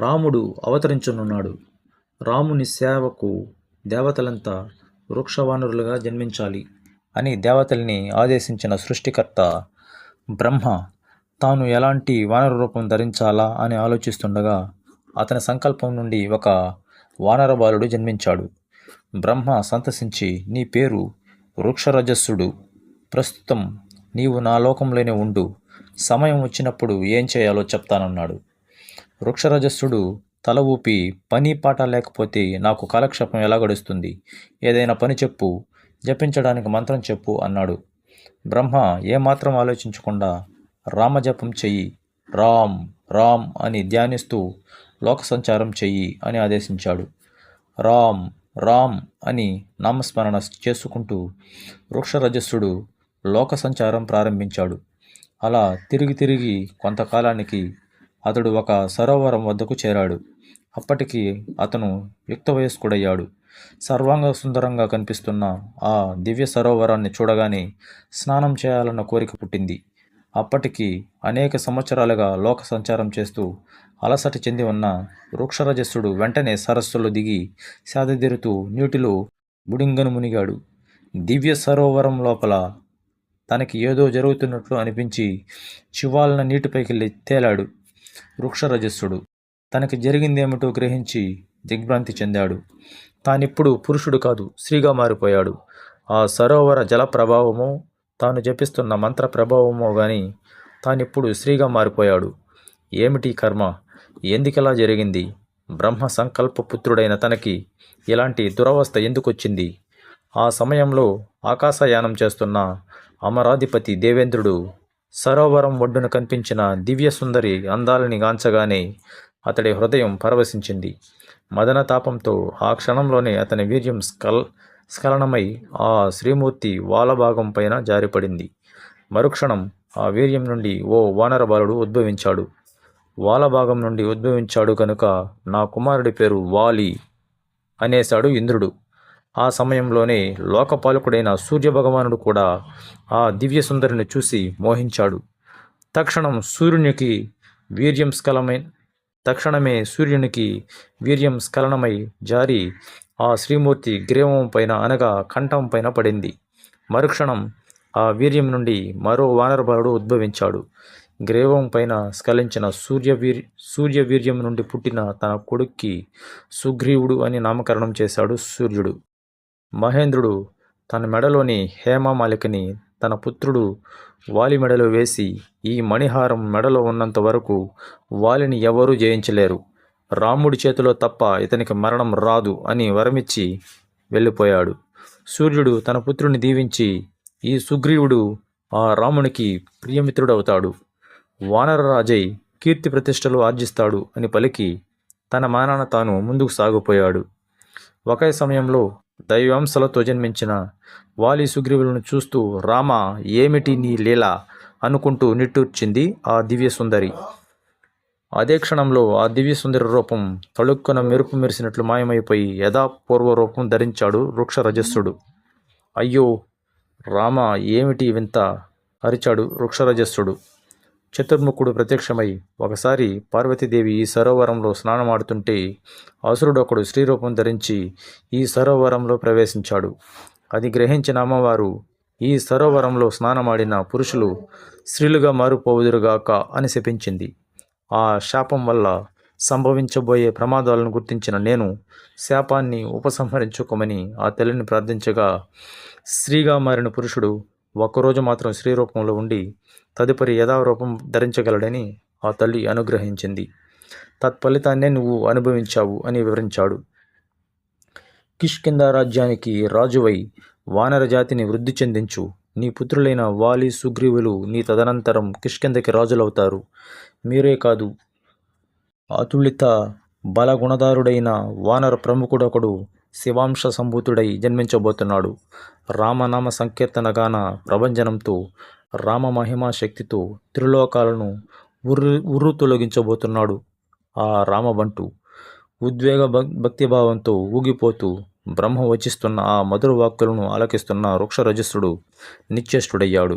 రాముడు అవతరించనున్నాడు. రాముని సేవకు దేవతలంతా వృక్షవానరులుగా జన్మించాలి అని దేవతల్ని ఆదేశించిన సృష్టికర్త బ్రహ్మ తాను ఎలాంటి వానర రూపం ధరించాలా అని ఆలోచిస్తుండగా అతని సంకల్పం నుండి ఒక వానర బాలుడు జన్మించాడు. బ్రహ్మ సంతసించి నీ పేరు వృక్షరజస్సుడు. ప్రస్తుతం నీవు నా లోకంలోనే ఉండు. సమయం వచ్చినప్పుడు ఏం చేయాలో చెప్తానన్నాడు. వృక్షరజస్సుడు తల ఊపి పని పాట లేకపోతే నాకు కాలక్షేపం ఎలా గడుస్తుంది? ఏదైనా పని చెప్పు జపించడానికి మంత్రం చెప్పు అన్నాడు. బ్రహ్మ ఏమాత్రం ఆలోచించకుండా రామజపం చెయ్యి రామ్ రామ్ అని ధ్యానిస్తూ లోక సంచారం చెయ్యి అని ఆదేశించాడు. రామ్ రామ్ అని నామస్మరణ చేసుకుంటూ వృక్షరజస్సుడు లోక సంచారం ప్రారంభించాడు. అలా తిరిగి తిరిగి కొంతకాలానికి అతడు ఒక సరోవరం వద్దకు చేరాడు. అప్పటికి అతను యుక్త వయస్కుడయ్యాడు సర్వాంగ సుందరంగా కనిపిస్తున్న ఆ దివ్య సరోవరాన్ని చూడగానే స్నానం చేయాలన్న కోరిక పుట్టింది. అప్పటికి అనేక సంవత్సరాలుగా లోక సంచారం చేస్తూ అలసట చెంది ఉన్న వృక్షరజస్సుడు వెంటనే సరస్సులో దిగి సేదతీరుతూ నీటిలో బుడింగను మునిగాడు. దివ్య సరోవరం లోపల తనకి ఏదో జరుగుతున్నట్లు అనిపించి చివాలన నీటిపైకి తేలాడు. వృక్షరజస్సుడు. తనకి జరిగిందేమిటో గ్రహించి దిగ్భ్రాంతి చెందాడు. తానిప్పుడు పురుషుడు కాదు స్త్రీగా మారిపోయాడు. ఆ సరోవర జల ప్రభావమో తాను జపిస్తున్న మంత్ర ప్రభావమో గాని తానిప్పుడు స్త్రీగా మారిపోయాడు. ఏమిటి కర్మ? ఎందుకలా జరిగింది? బ్రహ్మ సంకల్ప పుత్రుడైన తనకి ఇలాంటి దురవస్థ ఎందుకొచ్చింది? ఆ సమయంలో ఆకాశయానం చేస్తున్న అమరాధిపతి దేవేంద్రుడు సరోవరం ఒడ్డున కనిపించిన దివ్య సుందరి అందాలని గాంచగానే అతడి హృదయం పరవశించింది. మదన తాపంతో ఆ క్షణంలోనే అతని వీర్యం స్కల్ స్ఖలనమై ఆ శ్రీమూర్తి వాలభాగం పైన జారిపడింది. మరుక్షణం ఆ వీర్యం నుండి ఓ వానర బాలుడు ఉద్భవించాడు. వాలభాగం నుండి ఉద్భవించాడు కనుక నా కుమారుడి పేరు వాలి అనేశాడు ఇంద్రుడు. ఆ సమయంలోనే లోకపాలకుడైన సూర్యభగవానుడు కూడా ఆ దివ్య సుందరిని చూసి మోహించాడు. తక్షణం సూర్యునికి వీర్యం స్ఖలమై తక్షణమే సూర్యునికి వీర్యం స్ఖలనమై జారి ఆ శ్రీమూర్తి గ్రీవం పైన అనగా కంఠం పైన పడింది. మరుక్షణం ఆ వీర్యం నుండి మరో వానరబాలుడు ఉద్భవించాడు. గ్రీవం పైన స్ఖలించిన సూర్యవీర్ సూర్యవీర్యం నుండి పుట్టిన తన కొడుక్కి సుగ్రీవుడు అని నామకరణం చేశాడు సూర్యుడు. మహేంద్రుడు తన మెడలోని హేమమాలికని తన పుత్రుడు వాలి మెడలో వేసి ఈ మణిహారం మెడలో ఉన్నంత వరకు వాలిని ఎవరూ జయించలేరు. రాముడి చేతిలో తప్ప ఇతనికి మరణం రాదు అని వరమిచ్చి వెళ్ళిపోయాడు. సూర్యుడు తన పుత్రుని దీవించి ఈ సుగ్రీవుడు ఆ రామునికి ప్రియమిత్రుడవుతాడు. వానరరాజై కీర్తి ప్రతిష్టలు ఆర్జిస్తాడు అని పలికి తన మానాన తాను ముందుకు సాగిపోయాడు. ఒకే సమయంలో దైవాంశలతో జన్మించిన వాలి సుగ్రీవులను చూస్తూ రామ ఏమిటి నీ లీల? అనుకుంటూ నిట్టూర్చింది ఆ దివ్య సుందరి. అదే క్షణంలో ఆ దివ్య సుందరి రూపం తళుక్కున మెరుపు మెరిసినట్లు మాయమైపోయి యథాపూర్వ రూపం ధరించాడు వృక్షరజస్సుడు. అయ్యో రామ ఏమిటి వింత? అరిచాడు వృక్షరజస్సుడు. చతుర్ముఖుడు ప్రత్యక్షమై ఒకసారి పార్వతీదేవి ఈ సరోవరంలో స్నానమాడుతుంటే అసురుడొకడు స్త్రీరూపం ధరించి ఈ సరోవరంలో ప్రవేశించాడు. అది గ్రహించిన అమ్మవారు ఈ సరోవరంలో స్నానమాడిన పురుషులు స్త్రీలుగా మారిపోవుదురుగాక అని శపించింది. ఆ శాపం వల్ల సంభవించబోయే ప్రమాదాలను గుర్తించిన నేను శాపాన్ని ఉపసంహరించుకోమని ఆ తల్లిని ప్రార్థించగా స్త్రీగా మారిన పురుషుడు ఒక్కరోజు మాత్రం స్త్రీ రూపంలో ఉండి తదుపరి యథారూపం ధరించగలడని ఆ తల్లి అనుగ్రహించింది. తత్ఫలితాన్నే నువ్వు అనుభవించావు అని వివరించాడు. కిష్కింద రాజ్యానికి రాజువై వానర జాతిని వృద్ధి చెందించు. నీ పుత్రులైన వాలి సుగ్రీవులు నీ తదనంతరం కిష్కిందకి రాజులవుతారు. మీరే కాదు అతులిత బలగుణదారుడైన వానర ప్రముఖుడొకడు శివాంశ సంభూతుడై జన్మించబోతున్నాడు. రామనామ సంకీర్తన గాన ప్రభంజనంతో రామ మహిమా శక్తితో త్రిలోకాలను ఉర్రు ఉర్రు తొలగించబోతున్నాడు ఆ రామబంటు. ఉద్వేగ భక్తిభావంతో ఊగిపోతూ బ్రహ్మ వచిస్తున్న ఆ మధుర వాక్కులను ఆలకిస్తున్న వృక్షరజస్సుడు నిశ్చేష్టుడయ్యాడు